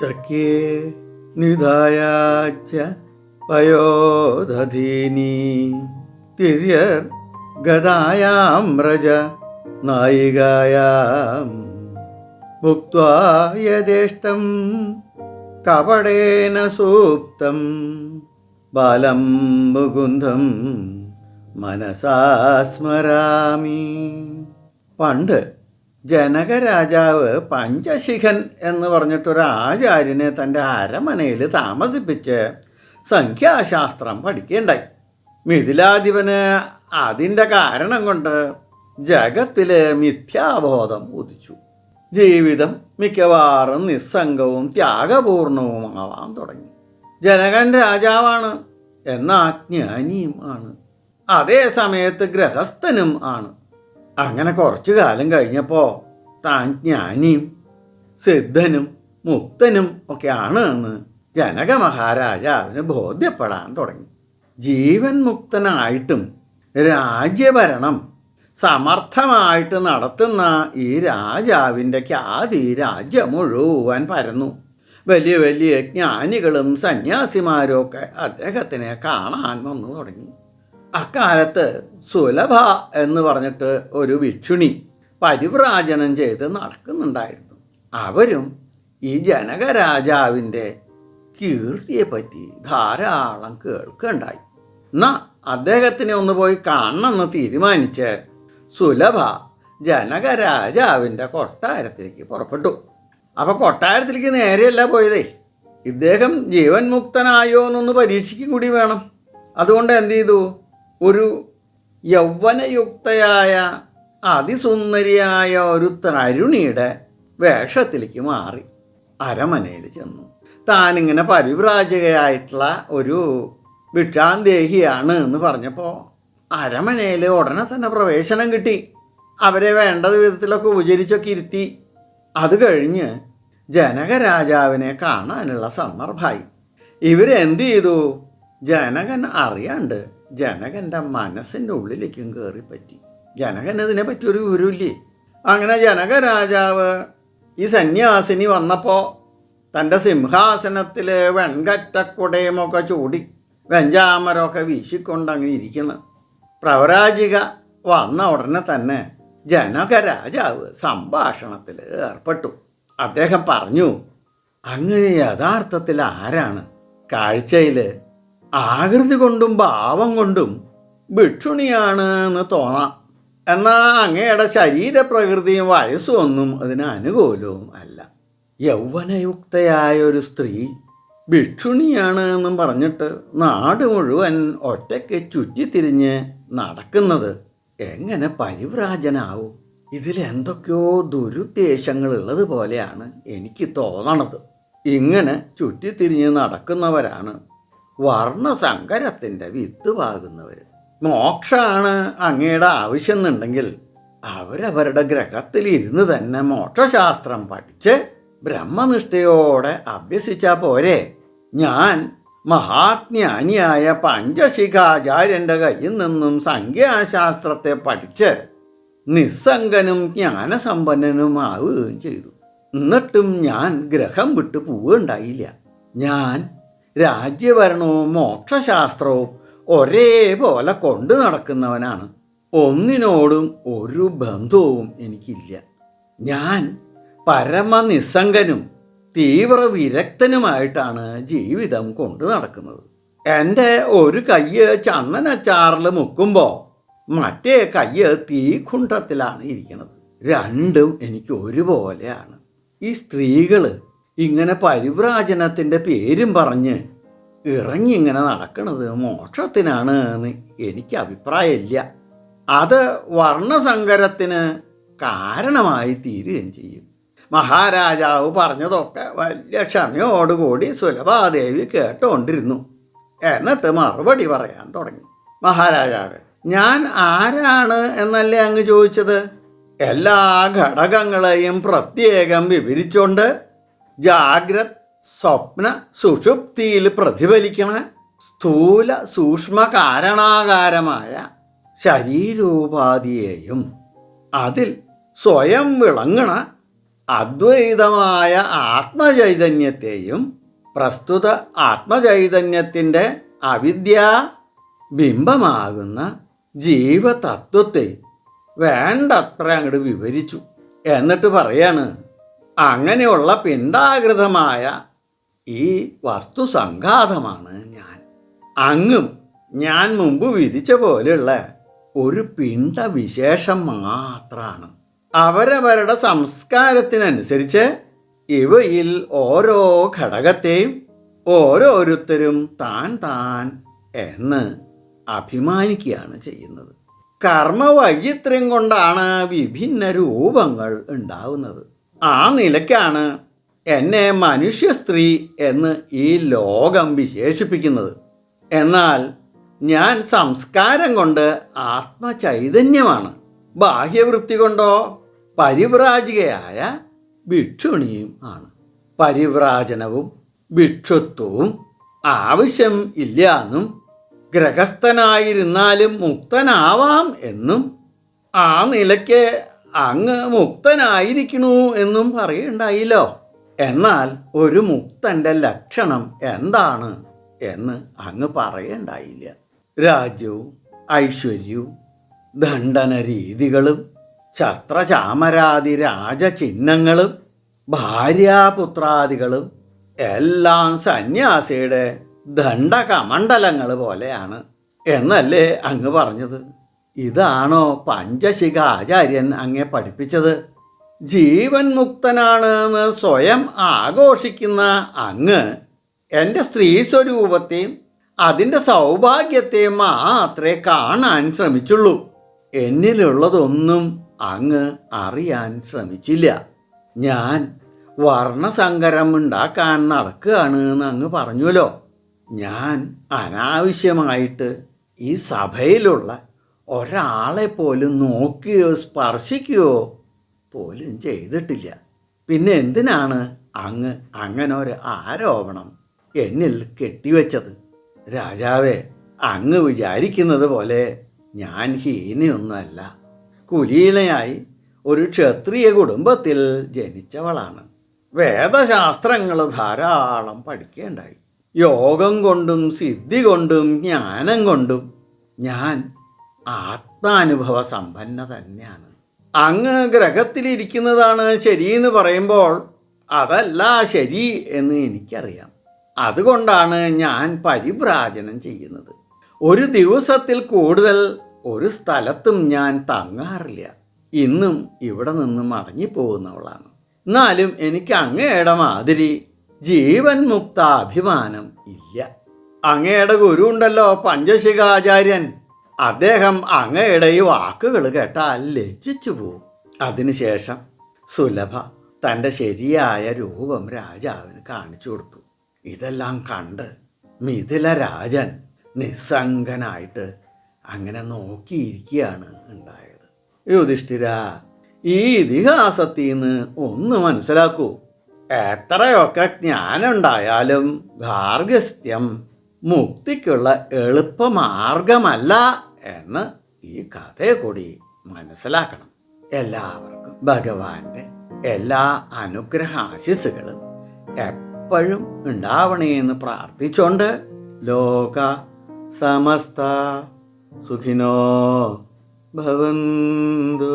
ശക്യേ നിധായാച്ച പയോധീനി. തിര്യർ ഗതായാം രജ നായികായാം. यदेष्टं कपडेन സൂപ്തം. ബാലം മുകുന്ദം മനസാ സ്മരാമി പണ്ട് ജനകരാജാവ് പഞ്ചശിഖൻ എന്ന് പറഞ്ഞിട്ടൊരു ആചാര്യനെ തന്റെ അരമനയിൽ താമസിപ്പിച്ച് സംഖ്യാശാസ്ത്രം പഠിക്കുകയുണ്ടായി. മിഥിലാധിപന് അതിന്റെ കാരണം കൊണ്ട് ജഗത്തിലെ മിഥ്യാബോധം ഉദിച്ചു. ജീവിതം മിക്കവാറും നിസ്സംഗവും ത്യാഗപൂർണവുമാവാൻ തുടങ്ങി. ജനകൻ രാജാവാണ് എന്നാ ജ്ഞാനിയും ആണ്. അതേ സമയത്ത് ഗ്രഹസ്ഥനും ആണ്. അങ്ങനെ കുറച്ചു കാലം കഴിഞ്ഞപ്പോൾ താൻ ജ്ഞാനിയും സിദ്ധനും മുക്തനും ഒക്കെ ആണ് എന്ന് ജനക മഹാരാജാവിന് ബോധ്യപ്പെടാൻ തുടങ്ങി. ജീവൻ മുക്തനായിട്ടും രാജ്യഭരണം സമർത്ഥമായിട്ട് നടത്തുന്ന ഈ രാജാവിന്റെ ഖ്യാതി രാജ്യം മുഴുവൻ പരന്നു. വലിയ വലിയ ജ്ഞാനികളും സന്യാസിമാരും ഒക്കെ അദ്ദേഹത്തിനെ കാണാൻ വന്നു തുടങ്ങി. അക്കാലത്ത് സുലഭ എന്ന് പറഞ്ഞിട്ട് ഒരു ഭിക്ഷുണി പരിവ്രാജനം ചെയ്ത് നടക്കുന്നുണ്ടായിരുന്നു. അവരും ഈ ജനകരാജാവിന്റെ കീർത്തിയെപ്പറ്റി ധാരാളം കേൾക്കുകയുണ്ടായി. എന്നാ അദ്ദേഹത്തിനെ ഒന്ന് പോയി കാണണമെന്ന് തീരുമാനിച്ച് സുലഭ ജനകരാജാവിന്റെ കൊട്ടാരത്തിലേക്ക് പുറപ്പെട്ടു. അപ്പോൾ കൊട്ടാരത്തിലേക്ക് നേരെയല്ല പോയതേ. ഇദ്ദേഹം ജീവൻ മുക്തനായോ എന്നൊന്ന് പരീക്ഷിക്കും കൂടി വേണം. അതുകൊണ്ട് എന്ത് ചെയ്തു? ഒരു യൗവനയുക്തയായ അതിസുന്ദരിയായ ഒരു തരുണിയുടെ വേഷത്തിലേക്ക് മാറി അരമനയിൽ ചെന്നു. താനിങ്ങനെ പരിവ്രാജകയായിട്ടുള്ള ഒരു ഭിക്ഷാന്തേഹിയാണ് എന്ന് പറഞ്ഞപ്പോൾ അരമനയിൽ ഉടനെ തന്നെ പ്രവേശനം കിട്ടി. അവരെ വേണ്ട വിധത്തിലൊക്കെ ഉപചരിച്ചൊക്കെ ഇരുത്തി. അത് കഴിഞ്ഞ് ജനകരാജാവിനെ കാണാനുള്ള സന്ദർഭമായി. ഇവരെന്ത് ചെയ്തു? ജനകൻ അറിയാണ്ട് ജനകന്റെ മനസ്സിന്റെ ഉള്ളിലേക്കും കയറി പറ്റി. ജനകൻ ഇതിനെ പറ്റിയൊരു വിവരമില്ലേ അങ്ങനെ ജനക രാജാവ് ഈ സന്യാസിനി വന്നപ്പോൾ തന്റെ സിംഹാസനത്തിൽ വെൺകറ്റക്കുടയുമൊക്കെ ചൂടി വെഞ്ചാമരമൊക്കെ വീശിക്കൊണ്ട് അങ്ങനെ ഇരിക്കുന്നു. പ്രവരാജിക വന്ന ഉടനെ തന്നെ ജനക രാജാവ് സംഭാഷണത്തിൽ ഏർപ്പെട്ടു. അദ്ദേഹം പറഞ്ഞു അങ്ങ് യഥാർത്ഥത്തിൽ ആരാണ്? കാഴ്ചയിൽ ആകൃതി കൊണ്ടും ഭാവം കൊണ്ടും ഭിക്ഷുണിയാണ് എന്ന് തോന്നാം. എന്നാൽ അങ്ങയുടെ ശരീരപ്രകൃതിയും വയസ്സും ഒന്നും അതിന് അനുകൂലവും അല്ല. യൗവനയുക്തയായ ഒരു സ്ത്രീ ഭിക്ഷുണിയാണ് എന്നും പറഞ്ഞിട്ട് നാട് മുഴുവൻ ഒറ്റയ്ക്ക് ചുറ്റിത്തിരിഞ്ഞ് നടക്കുന്നത് എങ്ങനെ പരിവ്രാജനാവും? ദുരുദ്ദേശങ്ങൾ ഉള്ളത് പോലെയാണ് എനിക്ക് തോന്നണത്. ഇങ്ങനെ ചുറ്റിത്തിരിഞ്ഞ് നടക്കുന്നവരാണ് വർണസങ്കരത്തിന്റെ വിത്ത് പാകുന്നവർ മോക്ഷമാണ് അങ്ങയുടെ ആവശ്യം എന്നുണ്ടെങ്കിൽ അവരവരുടെ ഗ്രഹത്തിൽ ഇരുന്ന് തന്നെ മോക്ഷശാസ്ത്രം പഠിച്ച് ബ്രഹ്മനിഷ്ഠയോടെ അഭ്യസിച്ചാൽ പോരെ. ഞാൻ മഹാജ്ഞാനിയായ പഞ്ചശിഖാചാര്യന്റെ കയ്യിൽ നിന്നും സംഖ്യാശാസ്ത്രത്തെ പഠിച്ച് നിസ്സംഗനും ജ്ഞാനസമ്പന്നനുമാവുകയും ചെയ്തു. എന്നിട്ടും ഞാൻ ഗ്രഹം വിട്ട് പോവുകയുണ്ടായില്ല. ഞാൻ രാജ്യഭരണവും മോക്ഷശാസ്ത്രവും ഒരേപോലെ കൊണ്ടു നടക്കുന്നവനാണ്. ഒന്നിനോടും ഒരു ബന്ധവും എനിക്കില്ല. ഞാൻ പരമനിസ്സംഗനും തീവ്ര വിരക്തനുമായിട്ടാണ് ജീവിതം കൊണ്ടു നടക്കുന്നത്. എന്റെ ഒരു കയ്യ് ചന്ദനച്ചാറിൽ മുക്കുമ്പോൾ മറ്റേ കയ്യ് തീക്കുണ്ടത്തിലാണ് ഇരിക്കുന്നത്. രണ്ടും എനിക്ക് ഒരുപോലെയാണ്. ഈ സ്ത്രീകൾ ഇങ്ങനെ പരിവ്രാജനത്തിന്റെ പേരും പറഞ്ഞ് ഇറങ്ങി ഇങ്ങനെ നടക്കണത് മോക്ഷത്തിനാണ് എന്ന് എനിക്ക് അഭിപ്രായമില്ല. അത് വർണസങ്കരത്തിന് കാരണമായി തീരുകയും ചെയ്യും. മഹാരാജാവ് പറഞ്ഞതൊക്കെ വലിയ ക്ഷമയോടുകൂടി സുലഭാദേവി കേട്ടുകൊണ്ടിരുന്നു. എന്നിട്ട് മറുപടി പറയാൻ തുടങ്ങി. മഹാരാജാവ് ഞാൻ ആരാണ് എന്നല്ലേ അങ്ങ് ചോദിച്ചത്? എല്ലാ ഘടകങ്ങളെയും പ്രത്യേകം വിവരിച്ചുകൊണ്ട് ജാഗ്രത് സ്വപ്ന സുഷുപ്തിയിൽ പ്രതിഫലിക്കണ സ്ഥൂല സൂക്ഷ്മ കാരണാകാരമായ ശരീരോപാധിയെയും അതിൽ സ്വയം വിളങ്ങണ അദ്വൈതമായ ആത്മചൈതന്യത്തെയും പ്രസ്തുത ആത്മചൈതന്യത്തിന്റെ അവിദ്യാ ബിംബമാകുന്ന ജീവതത്വത്തെ വേണ്ടത്ര അങ്ങോട്ട് വിവരിച്ചു. എന്നിട്ട് പറയാണ് അങ്ങനെയുള്ള പിന്താകൃതമായ ഈ വസ്തുസംഘാതമാണ് ഞാൻ. അങ്ങും ഞാൻ മുമ്പ് വിധിച്ച പോലെയുള്ള ഒരു പിണ്ടവിശേഷം മാത്രമാണ് അവരവരുടെ സംസ്കാരത്തിനനുസരിച്ച് ഇവയിൽ ഓരോ ഘടകത്തെയും ഓരോരുത്തരും താൻ താൻ എന്ന് അഭിമാനിക്കുകയാണ് ചെയ്യുന്നത്. കർമ്മവൈചിത്ര്യം കൊണ്ടാണ് വിഭിന്ന രൂപങ്ങൾ ഉണ്ടാവുന്നത്. ആ നിലയ്ക്കാണ് എന്നെ മനുഷ്യ സ്ത്രീ എന്ന് ഈ ലോകം വിശേഷിപ്പിക്കുന്നത്. എന്നാൽ ഞാൻ സംസ്കാരം കൊണ്ട് ആത്മചൈതന്യമാണ്. ബാഹ്യവൃത്തി കൊണ്ടോ പരിവ്രാജികയായ ഭിക്ഷുണിയും ആണ്. പരിവ്രാജനവും ഭിക്ഷുത്വവും ആവശ്യം ഇല്ല എന്നും ഗ്രഹസ്ഥനായിരുന്നാലും മുക്തനാവാം എന്നും ആ നിലയ്ക്ക് അങ്ങ് മുക്തനായിരിക്കണു എന്നും പറയുണ്ടായില്ലോ. എന്നാൽ ഒരു മുക്തന്റെ ലക്ഷണം എന്താണ് എന്ന് അങ്ങ് പറയണ്ടായില്ല. രാജ്യവും ഐശ്വര്യവും ദണ്ഡന രീതികളും ഛത്രചാമരാതി രാജചിഹ്നങ്ങളും ഭാര്യാപുത്രാദികളും എല്ലാം സന്യാസിയുടെ ദണ്ഡകമണ്ഡലങ്ങൾ പോലെയാണ് എന്നല്ലേ അങ്ങ് പറഞ്ഞത്? ഇതാണോ പഞ്ചശിഖ ആചാര്യൻ അങ്ങെ പഠിപ്പിച്ചത്? ജീവൻ മുക്തനാണെന്ന് സ്വയം ആഘോഷിക്കുന്ന അങ്ങ് എന്റെ സ്ത്രീ സ്വരൂപത്തെയും അതിന്റെ സൗഭാഗ്യത്തെയും മാത്രമേ കാണാൻ ശ്രമിച്ചുള്ളൂ. എന്നിലുള്ളതൊന്നും അങ്ങ് അറിയാൻ ശ്രമിച്ചില്ല. ഞാൻ വർണസങ്കരം ഉണ്ടാക്കാൻ നടക്കുകയാണ് എന്ന് അങ്ങ് പറഞ്ഞുവല്ലോ. ഞാൻ അനാവശ്യമായിട്ട് ഈ സഭയിലുള്ള ഒരാളെ പോലും നോക്കുകയോ സ്പർശിക്കുകയോ പോലും ചെയ്തിട്ടില്ല. പിന്നെ എന്തിനാണ് അങ്ങ് അങ്ങനെ ഒരു ആരോപണം? എന്നിൽ കെട്ടിവെച്ചത്. രാജാവേ അങ്ങ് വിചാരിക്കുന്നത് പോലെ ഞാൻ ഹീനയൊന്നുമല്ല. കുലീനയായി ഒരു ക്ഷത്രിയ കുടുംബത്തിൽ ജനിച്ചവളാണ്. വേദശാസ്ത്രങ്ങൾ ധാരാളം പഠിക്കേണ്ടായി. യോഗം കൊണ്ടും സിദ്ധി കൊണ്ടും ജ്ഞാനം കൊണ്ടും ഞാൻ ആത്മാനുഭവ സമ്പന്ന തന്നെയാണ്. അങ്ങ് ഗ്രഹത്തിലിരിക്കുന്നതാണ് ശരിയെന്ന് പറയുമ്പോൾ അതല്ല ശരി എന്ന് എനിക്കറിയാം. അതുകൊണ്ടാണ് ഞാൻ പരിഭ്രാജനം ചെയ്യുന്നത്. ഒരു ദിവസത്തിൽ കൂടുതൽ ഒരു സ്ഥലത്തും ഞാൻ തങ്ങാറില്ല. ഇന്നും ഇവിടെ നിന്ന് മടങ്ങിപ്പോകുന്നവളാണ്. എന്നാലും എനിക്ക് അങ്ങയുടെ മാതിരി ജീവൻ മുക്ത അഭിമാനം ഇല്ല. അങ്ങയുടെ ഗുരു ഉണ്ടല്ലോ പഞ്ചശിഖാചാര്യൻ. അദ്ദേഹം അങ്ങയുടെ ഈ വാക്കുകൾ കേട്ടാൽ ലജ്ജിച്ചു പോവും. അതിനുശേഷം സുലഭ തന്റെ ശരിയായ രൂപം രാജാവിന് കാണിച്ചു കൊടുത്തു. ഇതെല്ലാം കണ്ട് മിഥില രാജൻ നിസ്സംഗനായിട്ട് അങ്ങനെ നോക്കിയിരിക്കുകയാണ് ഉണ്ടായത്. യുധിഷ്ഠിര ഈ ഇതിഹാസത്തിൽ നിന്ന് ഒന്ന് മനസ്സിലാക്കൂ. എത്രയൊക്കെ ജ്ഞാനുണ്ടായാലും ഗാർഗസ്ത്യം മുക്തിക്കുള്ള എളുപ്പമാർഗമല്ല. എന്ന് ഈ കഥയെ കൂടി മനസ്സിലാക്കണം. എല്ലാവർക്കും ഭഗവാന്റെ എല്ലാ അനുഗ്രഹ ആശിസുകളും എപ്പോഴും ഉണ്ടാവണേന്ന് പ്രാർത്ഥിച്ചുകൊണ്ട് ലോക സമസ്ത സുഖിനോ ഭവന്തു.